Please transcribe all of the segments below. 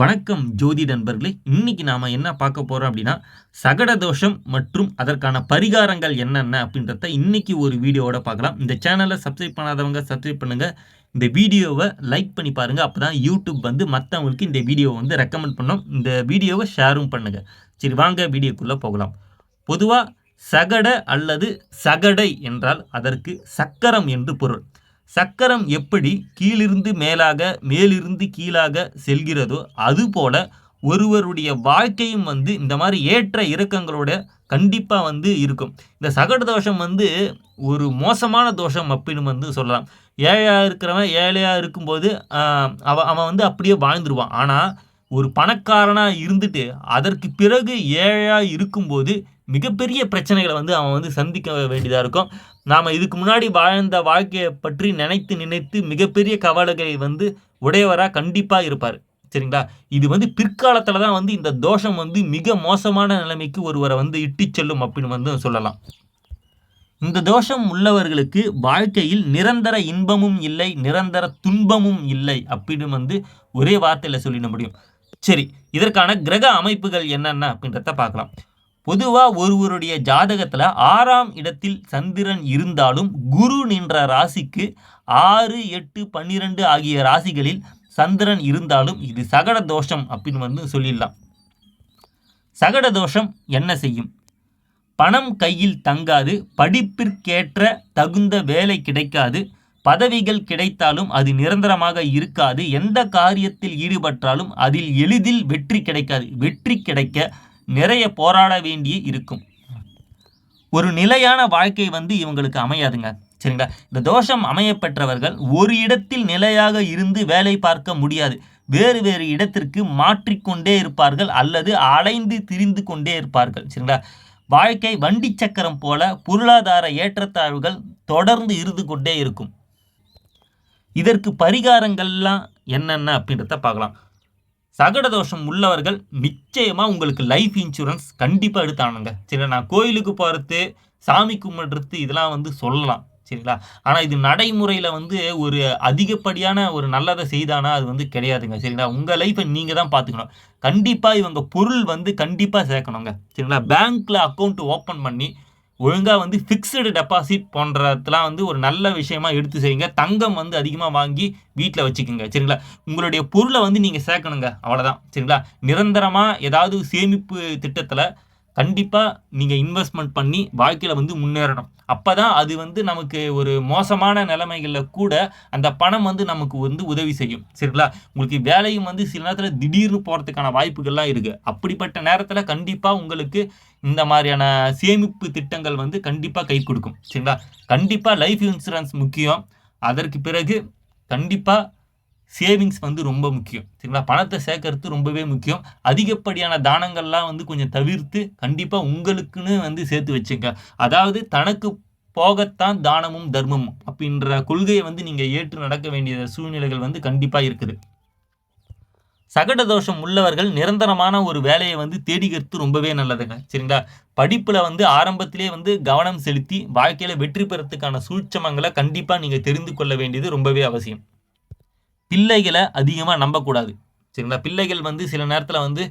வணக்கம் ஜோதி நண்பர்களே. இன்னைக்கு நாம என்ன பார்க்க போறோம் அப்படின்னா சகட தோஷம் மற்றும் அதற்கான பரிகாரங்கள் என்னென்ன அப்படின்றத இன்னைக்கு ஒரு வீடியோவோட பார்க்கலாம். இந்த சேனலை சப்ஸ்கிரைப் பண்ணாதவங்க சப்ஸ்கிரைப் பண்ணுங்க. இந்த வீடியோவை லைக் பண்ணி பாருங்க. அப்பதான் யூடியூப் வந்து மற்றவங்களுக்கு இந்த வீடியோவை வந்து ரெக்கமெண்ட் பண்ணோம். இந்த வீடியோவை ஷேரும் பண்ணுங்க. சரி வாங்க வீடியோக்குள்ளே போகலாம். பொதுவாக சகட அல்லது சகடை என்றால் அதற்கு சக்கரம் என்று பொருள். சக்கரம் எப்படி கீழிருந்து மேலாக மேலிருந்து கீழாக செல்கிறதோ அதுபோல ஒருவருடைய வாழ்க்கையும் வந்து இந்த மாதிரி ஏற்ற இறக்கங்களோட கண்டிப்பாக வந்து இருக்கும். இந்த சகட தோஷம் வந்து ஒரு மோசமான தோஷம் அப்படின்னு வந்து சொல்லலாம். ஏழையாக இருக்கிறவன் ஏழையாக இருக்கும்போது அவன் அவன் வந்து அப்படியே வாழ்ந்துருவான். ஆனால் ஒரு பணக்காரனாக இருந்துட்டு அதற்கு பிறகு ஏழையாக இருக்கும்போது மிகப்பெரிய பிரச்சனைகளை வந்து அவன் வந்து சந்திக்க வேண்டியதாக இருக்கும். நாம் இதுக்கு முன்னாடி வாழ்ந்த வாழ்க்கையை பற்றி நினைத்து நினைத்து மிகப்பெரிய கவலைகளை வந்து உடையவராக கண்டிப்பாக இருப்பார். சரிங்களா? இது வந்து பிற்காலத்தில் தான் வந்து இந்த தோஷம் வந்து மிக மோசமான நிலைமைக்கு ஒருவரை வந்து இட்டுச் செல்லும் அப்படின்னு வந்து சொல்லலாம். இந்த தோஷம் உள்ளவர்களுக்கு வாழ்க்கையில் நிரந்தர இன்பமும் இல்லை நிரந்தர துன்பமும் இல்லை அப்படின்னு வந்து ஒரே வார்த்தையில் சொல்லிட முடியும். சரி இதற்கான கிரக அமைப்புகள் என்னென்ன அப்படின்றத பார்க்கலாம். பொதுவாக ஒருவருடைய ஜாதகத்தில் ஆறாம் இடத்தில் சந்திரன் இருந்தாலும் குரு நின்ற ராசிக்கு ஆறு எட்டு பன்னிரெண்டு ஆகிய ராசிகளில் சந்திரன் இருந்தாலும் இது சகட தோஷம் அப்படின்னு வந்து சொல்லிடலாம். சகட தோஷம் என்ன செய்யும்? பணம் கையில் தங்காது படிப்பிற்கேற்ற தகுந்த வேலை கிடைக்காது பதவிகள் கிடைத்தாலும் அது நிரந்தரமாக இருக்காது. எந்த காரியத்தில் ஈடுபட்டாலும் அதில் எளிதில் வெற்றி கிடைக்காது. வெற்றி கிடைக்க நிறைய போராட வேண்டி இருக்கும். ஒரு நிலையான வாழ்க்கை வந்து இவங்களுக்கு அமையாதுங்க. சரிங்களா? இந்த தோஷம் அமையப்பெற்றவர்கள் ஒரு இடத்தில் நிலையாக இருந்து வேலை பார்க்க முடியாது. வேறு வேறு இடத்திற்கு மாற்றிக்கொண்டே இருப்பார்கள் அல்லது அலைந்து திரிந்து கொண்டே இருப்பார்கள். சரிங்களா? வாழ்க்கை வண்டி சக்கரம் போல பொருளாதார ஏற்றத்தாழ்வுகள் தொடர்ந்து இருந்து கொண்டே இருக்கும். இதற்கு பரிகாரங்கள்லாம் என்னென்ன அப்படின்றத பார்க்கலாம். சகட தோஷம் உள்ளவர்கள் நிச்சயமாக உங்களுக்கு லைஃப் இன்சூரன்ஸ் கண்டிப்பாக எடுத்தானுங்க சரி நான் கோயிலுக்கு போகிறது சாமி கும்பிடுறது இதெல்லாம் வந்து சொல்லலாம். சரிங்களா? ஆனால் இது நடைமுறையில் வந்து ஒரு அதிகப்படியான ஒரு நல்லதை செய்தானா அது வந்து கிடையாதுங்க. சரிங்களா? உங்கள் லைஃப்பை நீங்கள் தான் பார்த்துக்கணும். கண்டிப்பாக இவங்க பொருள் வந்து கண்டிப்பாக சேர்க்கணுங்க. சரிங்களா? பேங்க்கில் அக்கௌண்ட் ஓப்பன் பண்ணி ஒழுங்காக வந்து ஃபிக்ஸ்டு டெபாசிட் போன்றதெல்லாம் வந்து ஒரு நல்ல விஷயமா எடுத்து செய்யுங்க. தங்கம் வந்து அதிகமாக வாங்கி வீட்டில் வச்சுக்கோங்க. சரிங்களா? உங்களுடைய பொருளை வந்து நீங்கள் சேர்க்கணுங்க. அவ்வளோதான் சரிங்களா? நிரந்தரமாக ஏதாவது சேமிப்பு திட்டத்தில் கண்டிப்பாக நீங்கள் இன்வெஸ்ட்மெண்ட் பண்ணி வாழ்க்கையில் வந்து முன்னேறணும். அப்போ தான் அது வந்து நமக்கு ஒரு மோசமான நிலைமைகளில் கூட அந்த பணம் வந்து நமக்கு வந்து உதவி செய்யும். சரிங்களா? உங்களுக்கு வேலையும் வந்து சில நேரத்தில் திடீர்னு போகிறதுக்கான வாய்ப்புகள்லாம் இருக்குது அப்படிப்பட்ட நேரத்தில் கண்டிப்பாக உங்களுக்கு இந்த மாதிரியான சேமிப்பு திட்டங்கள் வந்து கண்டிப்பாக கை கொடுக்கும். சரிங்களா? கண்டிப்பாக லைஃப் இன்சூரன்ஸ் முக்கியம். அதற்கு பிறகு கண்டிப்பாக சேவிங்ஸ் வந்து ரொம்ப முக்கியம். சரிங்களா? பணத்தை சேர்க்கறது ரொம்பவே முக்கியம். அதிகப்படியான தானங்கள்லாம் வந்து கொஞ்சம் தவிர்த்து கண்டிப்பாக உங்களுக்குன்னு வந்து சேர்த்து வச்சுங்க. அதாவது தனக்கு போகத்தான் தானமும் தர்மமும் அப்படின்ற கொள்கையை வந்து நீங்கள் ஏற்று நடக்க வேண்டிய சூழ்நிலைகள் வந்து கண்டிப்பாக இருக்குது. சகட தோஷம் உள்ளவர்கள் நிரந்தரமான ஒரு வேலையை வந்து தேடிக்கிறது ரொம்பவே நல்லதுங்க. சரிங்களா? படிப்பில் வந்து ஆரம்பத்திலே வந்து கவனம் செலுத்தி வாழ்க்கையில் வெற்றி பெறத்துக்கான சூட்சமங்களை கண்டிப்பாக நீங்கள் தெரிந்து கொள்ள வேண்டியது ரொம்பவே அவசியம். பிள்ளைகளை அதிகமாக நம்பக்கூடாது. சரிங்களா? பிள்ளைகள் வந்து சில நேரத்தில் வந்து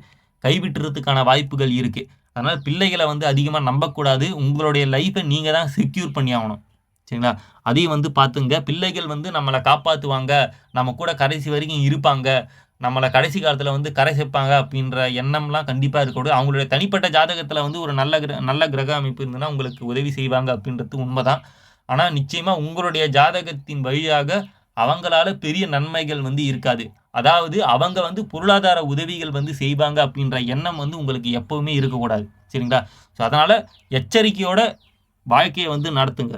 கைவிட்டுறதுக்கான வாய்ப்புகள் இருக்குது அதனால் பிள்ளைகளை வந்து அதிகமாக நம்பக்கூடாது. உங்களுடைய லைஃப்பை நீங்கள் தான் செக்யூர் பண்ணி ஆகணும். சரிங்களா? அதையும் வந்து பார்த்துங்க. பிள்ளைகள் வந்து நம்மளை காப்பாற்றுவாங்க நம்ம கூட கடைசி வரைக்கும் இருப்பாங்க. நம்மளை கடைசி காலத்தில் வந்து கரை சேர்ப்பாங்க அப்படின்ற எண்ணம்லாம் கண்டிப்பாக இருக்கக்கூடாது. அவங்களுடைய தனிப்பட்ட ஜாதகத்தில் வந்து ஒரு நல்ல கிர நல்ல கிரக அமைப்பு இருந்ததுன்னா உங்களுக்கு உதவி செய்வாங்க அப்படின்றது உண்மைதான். ஆனால் நிச்சயமாக உங்களுடைய ஜாதகத்தின் வழியாக அவங்களால பெரிய நன்மைகள் வந்து இருக்காது. அதாவது அவங்க வந்து பொருளாதார உதவிகள் வந்து செய்வாங்க அப்படின்ற எண்ணம் வந்து உங்களுக்கு எப்பவுமே இருக்கக்கூடாது. சரிங்களா? ஸோ அதனால் எச்சரிக்கையோட வாழ்க்கையை வந்து நடத்துங்க.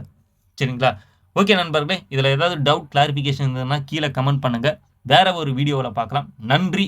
சரிங்களா? ஓகே நண்பர்களே இதில் ஏதாவது டவுட் கிளாரிஃபிகேஷன் இருந்ததுன்னா கீழே கமெண்ட் பண்ணுங்கள் வேற ஒரு வீடியோவில் பார்க்கலாம். நன்றி